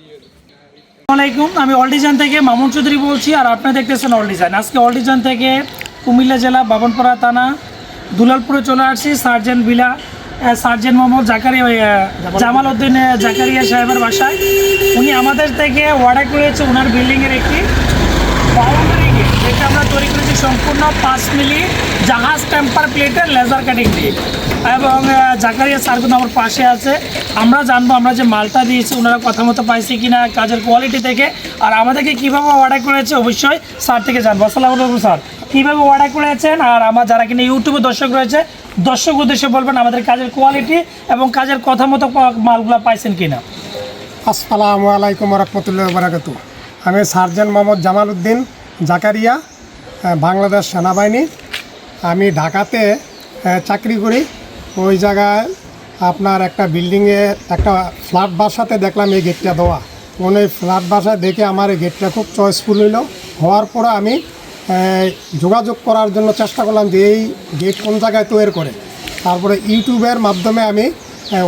আসসালামাইকুম আমি all design থেকে মামুন চৌধুরী বলছি আর আপনি দেখতেছেন অল ডিজাইন আজকে অল ডিজাইন থেকে কুমিল্লা জেলা বাবনপাড়া থানা, দুলালপুরে চলে আসছি, সার্জেন্ট বিলা সার্জেন সার্জেন্ট মোহাম্মদ জাকারি জামাল উদ্দিন জাকারিয়া সাহেবের বাসায়। উনি আমাদের থেকে অর্ডার করেছে ওনার বিল্ডিংয়ের একটি। যেটা আমরা তৈরি করেছি সম্পূর্ণ পাঁচ মিলি জাহাজ টেম্পার প্লেটের লেজার কাটিং দিয়ে। এবং জাকারিয়া স্যার কিন্তু আমার পাশে আছে। আমরা জানব আমরা যে মালটা দিয়েছি, ওনারা কথা মতো পাইছি কিনা, কাজের কোয়ালিটি থেকে আর আমাদেরকে কীভাবে অর্ডার করেছে অবশ্যই স্যার থেকে জানব। আসসালামু আলাইকুম স্যার কীভাবে অর্ডার করেছেন? আর আমার যারা কিনা ইউটিউবে দর্শক রয়েছে, দর্শক উদ্দেশ্যে বলবেন আমাদের কাজের কোয়ালিটি এবং কাজের কথা মতো মালগুলো পাইছেন কিনা। আসসালামু আলাইকুম রহমতুল্লাহ বারাকাত আমি সার্জেন্ট মোহাম্মদ জামাল উদ্দিন জাকারিয়া বাংলাদেশ সেনাবাহিনী। আমি ঢাকাতে চাকরি করি। ওই জায়গায় আপনার একটা বিল্ডিংয়ে একটা ফ্ল্যাট বাসাতে দেখলাম এই গেটটা দেওয়া। এই ফ্ল্যাট বাসায় দেখে আমার এই গেটটা খুব চয়েসফুল হইল। হওয়ার পরে আমি যোগাযোগ করার জন্য চেষ্টা করলাম যে এই গেট কোন জায়গায় তৈরি করে। তারপরে ইউটিউবের মাধ্যমে আমি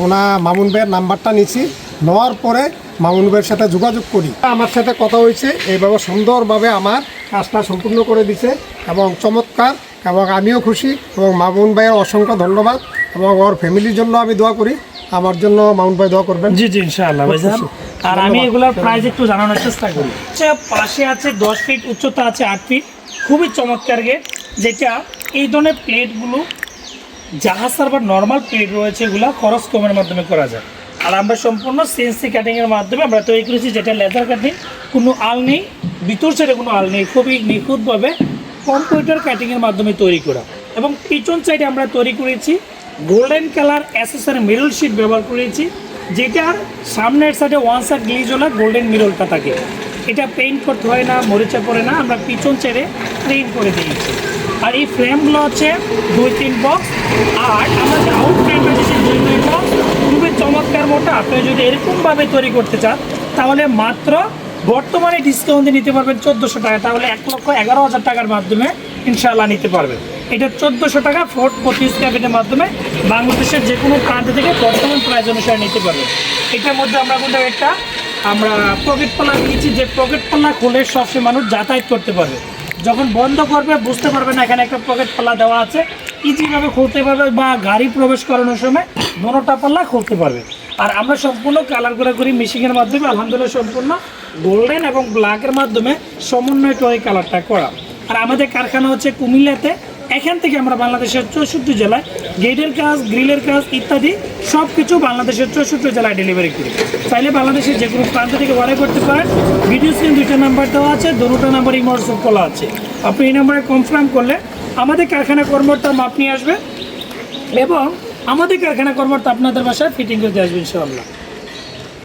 ওনা মামুন ভাইয়ের নাম্বারটা নিছি। নেওয়ার পরে মামুন ভাইয়ের সাথে যোগাযোগ করি। আমার সাথে কথা হয়েছে এইভাবে সুন্দরভাবে আমার কাজটা সম্পূর্ণ করে দিছে এবং চমৎকার এবং আমিও খুশি এবং মামুন ভাইয়ের অসংখ্য ধন্যবাদ এবং ওর ফ্যামিলির জন্য আমি দোয়া করি। আমার জন্য মামুন ভাই দোয়া করবেন। জি জি ইনশাআল্লাহ ভাইজান আর আমি এগুলোর প্রাইস একটু জানানোর চেষ্টা করি। আচ্ছা পাশে আছে দশ ফিট উচ্চতা আছে আট ফিট খুবই চমৎকার গেট যেটা এই ধরনের প্লেটগুলো জাহাজ সার্ভার নর্মাল প্লেট রয়েছে এগুলো খরচ কমের মাধ্যমে করা যায়। আর আমরা সম্পূর্ণ সিএনসি কাটিংয়ের মাধ্যমে আমরা তৈরি করেছি যেটা লেদার কাটিং কোনো আল নেই, ভিতর সাইডে কোনো আল নেই, খুবই নিখুঁতভাবে কম্পিউটার কাটিংয়ের মাধ্যমে তৈরি করা। এবং পিছন সাইডে আমরা তৈরি করেছি golden colour SSR mirror sheet ব্যবহার করেছি, যেটার সামনের সাইডে ওয়ান সাইড গ্লিজওয়ালা গোল্ডেন মিরলটা থাকে। এটা পেইন্ট করতে হয় না, মরিচা পড়ে না, আমরা পিছন ছেড়ে প্লেন করে দিয়েছি। আর এই ফ্রেমগুলো হচ্ছে দুই, তিন বক্স আর আমাদের আউট ফ্রেমটা দিয়েছি দুই দুই বক্স চমৎকার মোটা। আপনি যদি এরকমভাবে তৈরি করতে চান, তাহলে মাত্র বর্তমানে ডিসকাউন্টে নিতে পারবেন চোদ্দোশো টাকা। তাহলে এক লক্ষ এগারো হাজার টাকার মাধ্যমে ইনশাল্লাহ নিতে পারবেন। এটা চোদ্দোশো টাকা ফোর্ট পঁচিশ ক্যাবিনের মাধ্যমে বাংলাদেশের যে কোনো প্রান্ত থেকে বর্তমান প্রাইস অনুসারে নিতে পারবেন। এটার মধ্যে আমরা কিন্তু একটা, আমরা পকেট পাল্লা দিয়েছি। যে পকেট পাল্লা খুলে সবসময় মানুষ যাতায়াত করতে পারবে। যখন বন্ধ করবে, বুঝতে পারবে না এখানে একটা পকেট পাল্লা দেওয়া আছে। ইজিভাবে খুলতে পারবে বা গাড়ি প্রবেশ করানোর সময় দোনোটা পাল্লা খুলতে পারবে। আর আমরা সম্পূর্ণ কালার করে করি মিশিংয়ের মাধ্যমে, আলহামদুলিল্লাহ সম্পূর্ণ গোল্ডেন এবং ব্ল্যাকের মাধ্যমে সমন্বয় করে কালারটা করা। আর আমাদের কারখানা হচ্ছে কুমিল্লাতে। এখান থেকে আমরা বাংলাদেশের চৌষট্টি জেলায় গেটের কাজ গ্রিলের কাজ ইত্যাদি সব কিছু বাংলাদেশের চৌষট্টি জেলায় ডেলিভারি করি। চাইলে বাংলাদেশের যে কোনো প্রান্ত থেকে অর্ডার করতে পারেন। ভিডিও স্ক্রিন দুইটা নাম্বার দেওয়া আছে, দুটো নাম্বার হোয়াটসঅ্যাপ করা আছে। আপনি এই নাম্বারে কনফার্ম করলে আমাদের কারখানা কর্মকর্তার মাপ নিয়ে আসবে এবং আমাদের কারখানা কর্মকর্তা আপনাদের বাসায় ফিটিং করতে আসবে ইনশাআল্লাহ।